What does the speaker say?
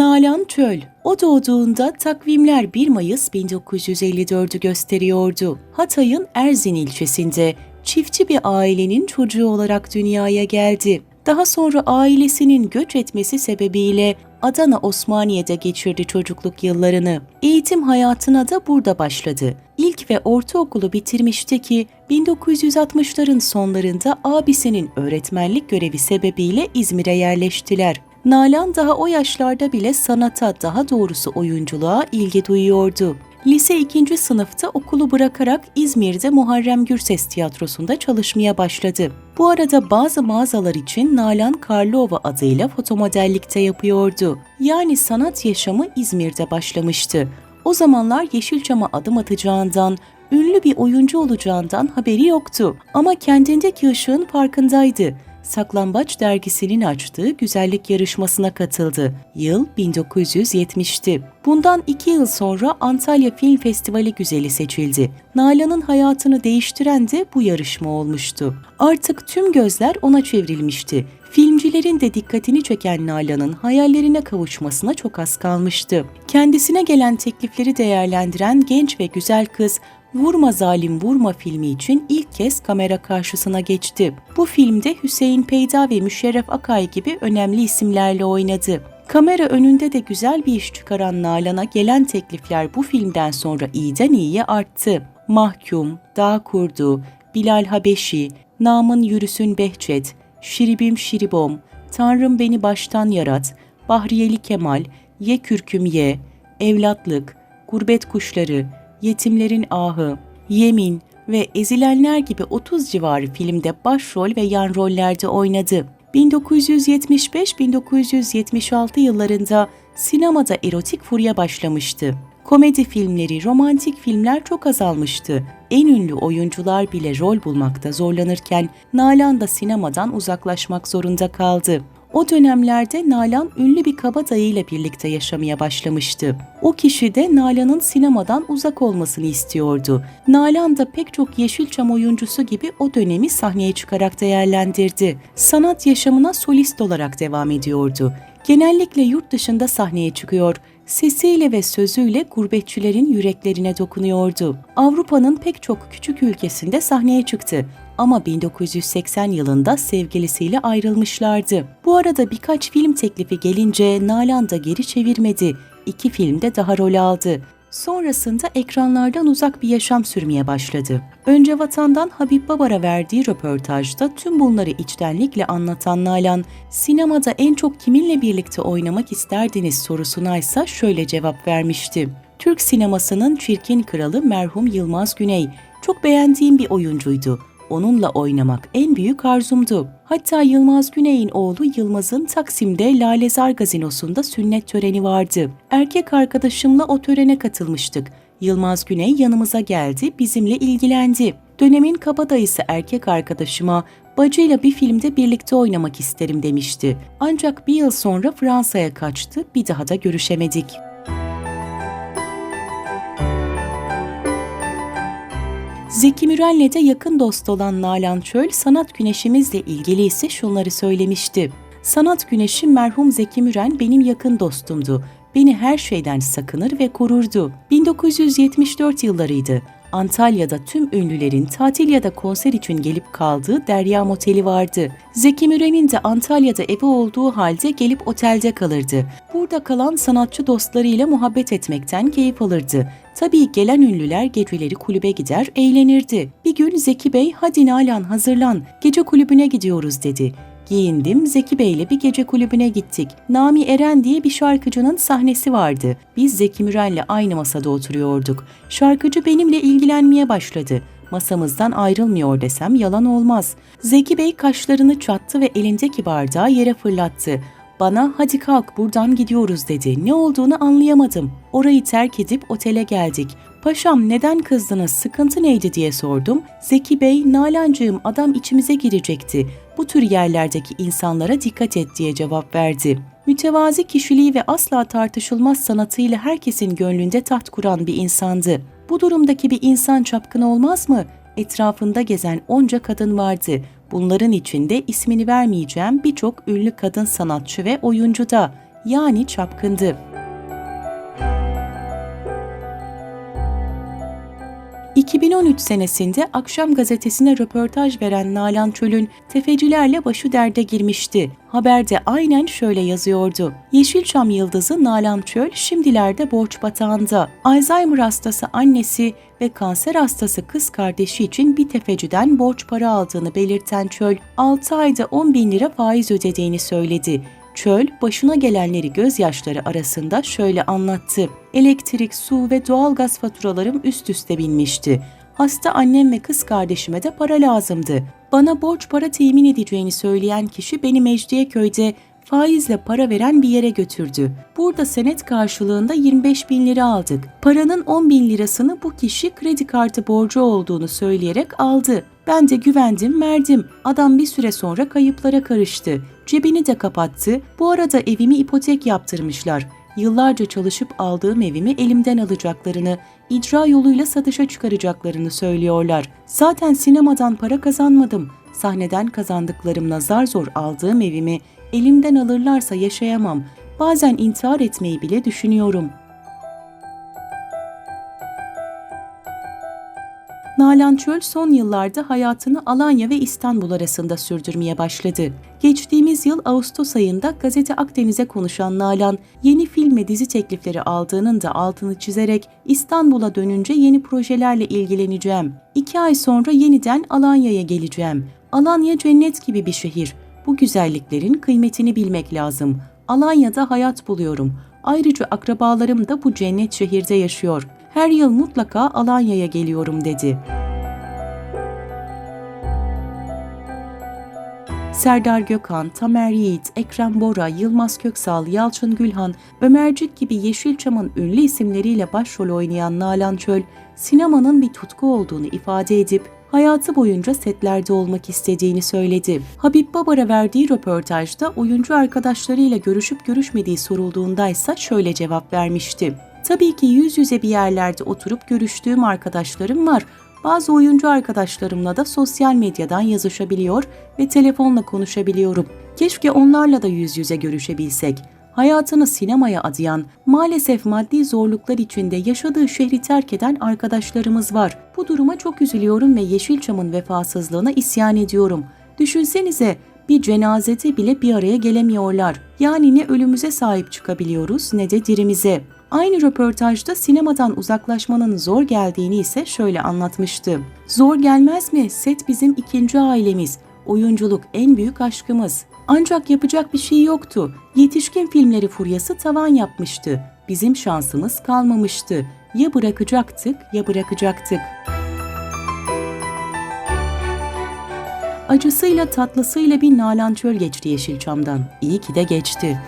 Nalan Çöl. O doğduğunda takvimler 1 Mayıs 1954'ü gösteriyordu. Hatay'ın Erzin ilçesinde çiftçi bir ailenin çocuğu olarak dünyaya geldi. Daha sonra ailesinin göç etmesi sebebiyle Adana Osmaniye'de geçirdi çocukluk yıllarını. Eğitim hayatına da burada başladı. İlk ve ortaokulu bitirmişti ki 1960'ların sonlarında abisinin öğretmenlik görevi sebebiyle İzmir'e yerleştiler. Nalan daha o yaşlarda bile sanata, daha doğrusu oyunculuğa ilgi duyuyordu. Lise 2. sınıfta okulu bırakarak İzmir'de Muharrem Gürses Tiyatrosu'nda çalışmaya başladı. Bu arada bazı mağazalar için Nalan Karlova adıyla fotomodellikte yapıyordu. Yani sanat yaşamı İzmir'de başlamıştı. O zamanlar Yeşilçam'a adım atacağından, ünlü bir oyuncu olacağından haberi yoktu. Ama kendindeki ışığın farkındaydı. Saklambaç dergisinin açtığı güzellik yarışmasına katıldı. Yıl 1970'ti. Bundan iki yıl sonra Antalya Film Festivali güzeli seçildi. Nalan'ın hayatını değiştiren de bu yarışma olmuştu. Artık tüm gözler ona çevrilmişti. Filmcilerin de dikkatini çeken Nalan'ın hayallerine kavuşmasına çok az kalmıştı. Kendisine gelen teklifleri değerlendiren genç ve güzel kız Vurma Zalim Vurma filmi için ilk kez kamera karşısına geçti. Bu filmde Hüseyin Peyda ve Müşerref Akay gibi önemli isimlerle oynadı. Kamera önünde de güzel bir iş çıkaran Nalan'a gelen teklifler bu filmden sonra iyiden iyiye arttı. Mahkum, Dağ Kurdu, Bilal Habeşi, Namın Yürüsün Behçet, Şiribim Şiribom, Tanrım Beni Baştan Yarat, Bahriyeli Kemal, Ye Kürküm Ye, Evlatlık, Gurbet Kuşları, Yetimlerin Ahı, Yemin ve Ezilenler gibi 30 civarı filmde başrol ve yan rollerde oynadı. 1975-1976 yıllarında sinemada erotik furya başlamıştı. Komedi filmleri, romantik filmler çok azalmıştı. En ünlü oyuncular bile rol bulmakta zorlanırken Nalan da sinemadan uzaklaşmak zorunda kaldı. O dönemlerde Nalan ünlü bir kabadayıyla birlikte yaşamaya başlamıştı. O kişi de Nalan'ın sinemadan uzak olmasını istiyordu. Nalan da pek çok Yeşilçam oyuncusu gibi o dönemi sahneye çıkarak değerlendirdi. Sanat yaşamına solist olarak devam ediyordu. Genellikle yurt dışında sahneye çıkıyor, sesiyle ve sözüyle gurbetçilerin yüreklerine dokunuyordu. Avrupa'nın pek çok küçük ülkesinde sahneye çıktı ama 1980 yılında sevgilisiyle ayrılmışlardı. Bu arada birkaç film teklifi gelince Nalan da geri çevirmedi. İki filmde daha rol aldı. Sonrasında ekranlardan uzak bir yaşam sürmeye başladı. Önce vatandan Habib Babar'a verdiği röportajda tüm bunları içtenlikle anlatan Nalan, sinemada en çok kiminle birlikte oynamak isterdiniz sorusuna ise şöyle cevap vermişti. Türk sinemasının çirkin kralı merhum Yılmaz Güney. Çok beğendiğim bir oyuncuydu onunla oynamak en büyük arzumdu. Hatta Yılmaz Güney'in oğlu Yılmaz'ın Taksim'de Lalezar Gazinosu'nda sünnet töreni vardı. Erkek arkadaşımla o törene katılmıştık. Yılmaz Güney yanımıza geldi, bizimle ilgilendi. Dönemin kabadayısı erkek arkadaşıma bacıyla bir filmde birlikte oynamak isterim demişti. Ancak bir yıl sonra Fransa'ya kaçtı, bir daha da görüşemedik. Zeki Müren'le de yakın dost olan Nalan Çöl, sanat güneşimizle ilgili ise şunları söylemişti. Sanat güneşi merhum Zeki Müren benim yakın dostumdu. Beni her şeyden sakınır ve korurdu. 1974 yıllarıydı. Antalya'da tüm ünlülerin tatil ya da konser için gelip kaldığı Derya Moteli vardı. Zeki Müren'in de Antalya'da evi olduğu halde gelip otelde kalırdı. Burada kalan sanatçı dostlarıyla muhabbet etmekten keyif alırdı. Tabii gelen ünlüler geceleri kulübe gider, eğlenirdi. Bir gün Zeki Bey, hadi Nalan hazırlan, gece kulübüne gidiyoruz dedi. Giyindim, Zeki Bey'le bir gece kulübüne gittik. Nami Eren diye bir şarkıcının sahnesi vardı. Biz Zeki Müren'le aynı masada oturuyorduk. Şarkıcı benimle ilgilenmeye başladı. Masamızdan ayrılmıyor desem yalan olmaz. Zeki Bey kaşlarını çattı ve elindeki bardağı yere fırlattı. Bana hadi kalk buradan gidiyoruz dedi. Ne olduğunu anlayamadım. Orayı terk edip otele geldik. Paşam neden kızdınız, sıkıntı neydi diye sordum. Zeki Bey, Nalancığım adam içimize girecekti. Bu tür yerlerdeki insanlara dikkat et diye cevap verdi. Mütevazi kişiliği ve asla tartışılmaz sanatıyla herkesin gönlünde taht kuran bir insandı. Bu durumdaki bir insan çapkın olmaz mı? Etrafında gezen onca kadın vardı. Bunların içinde ismini vermeyeceğim birçok ünlü kadın sanatçı ve oyuncu da. yani çapkındı. 2013 senesinde Akşam Gazetesi'ne röportaj veren Nalan Çöl'ün tefecilerle başı derde girmişti. Haberde aynen şöyle yazıyordu. Yeşilçam yıldızı Nalan Çöl şimdilerde borç batağında. Alzheimer hastası annesi ve kanser hastası kız kardeşi için bir tefeciden borç para aldığını belirten Çöl, 6 ayda 10 bin lira faiz ödediğini söyledi. Çöl, başına gelenleri gözyaşları arasında şöyle anlattı. Elektrik, su ve doğalgaz faturalarım üst üste binmişti. Hasta annem ve kız kardeşime de para lazımdı. Bana borç para temin edeceğini söyleyen kişi beni Mecidiyeköy'de faizle para veren bir yere götürdü. Burada senet karşılığında 25 bin lira aldık. Paranın 10 bin lirasını bu kişi kredi kartı borcu olduğunu söyleyerek aldı. Ben de güvendim verdim. Adam bir süre sonra kayıplara karıştı. Cebini de kapattı. Bu arada evimi ipotek yaptırmışlar. Yıllarca çalışıp aldığım evimi elimden alacaklarını, icra yoluyla satışa çıkaracaklarını söylüyorlar. Zaten sinemadan para kazanmadım. Sahneden kazandıklarımla zar zor aldığım evimi elimden alırlarsa yaşayamam. Bazen intihar etmeyi bile düşünüyorum. Nalan Çöl son yıllarda hayatını Alanya ve İstanbul arasında sürdürmeye başladı. Geçtiğimiz yıl Ağustos ayında Gazete Akdeniz'e konuşan Nalan, yeni film ve dizi teklifleri aldığının da altını çizerek İstanbul'a dönünce yeni projelerle ilgileneceğim. İki ay sonra yeniden Alanya'ya geleceğim. Alanya cennet gibi bir şehir. Bu güzelliklerin kıymetini bilmek lazım. Alanya'da hayat buluyorum. Ayrıca akrabalarım da bu cennet şehirde yaşıyor. Her yıl mutlaka Alanya'ya geliyorum dedi. Serdar Gökhan, Tamer Yiğit, Ekrem Bora, Yılmaz Köksal, Yalçın Gülhan, Ömercik gibi Yeşilçam'ın ünlü isimleriyle başrol oynayan Nalan Çöl, sinemanın bir tutku olduğunu ifade edip hayatı boyunca setlerde olmak istediğini söyledi. Habib Babar'a verdiği röportajda oyuncu arkadaşlarıyla görüşüp görüşmediği sorulduğunda ise şöyle cevap vermişti. Tabii ki yüz yüze bir yerlerde oturup görüştüğüm arkadaşlarım var. Bazı oyuncu arkadaşlarımla da sosyal medyadan yazışabiliyor ve telefonla konuşabiliyorum. Keşke onlarla da yüz yüze görüşebilsek. Hayatını sinemaya adayan, maalesef maddi zorluklar içinde yaşadığı şehri terk eden arkadaşlarımız var. Bu duruma çok üzülüyorum ve Yeşilçam'ın vefasızlığına isyan ediyorum. Düşünsenize bir cenazede bile bir araya gelemiyorlar. Yani ne ölümüze sahip çıkabiliyoruz ne de dirimize. Aynı röportajda sinemadan uzaklaşmanın zor geldiğini ise şöyle anlatmıştı. Zor gelmez mi? Set bizim ikinci ailemiz. Oyunculuk en büyük aşkımız. Ancak yapacak bir şey yoktu. Yetişkin filmleri furyası tavan yapmıştı. Bizim şansımız kalmamıştı. Ya bırakacaktık ya bırakacaktık. Acısıyla tatlısıyla bir Nalan Çöl geçti Yeşilçam'dan. İyi ki de geçti.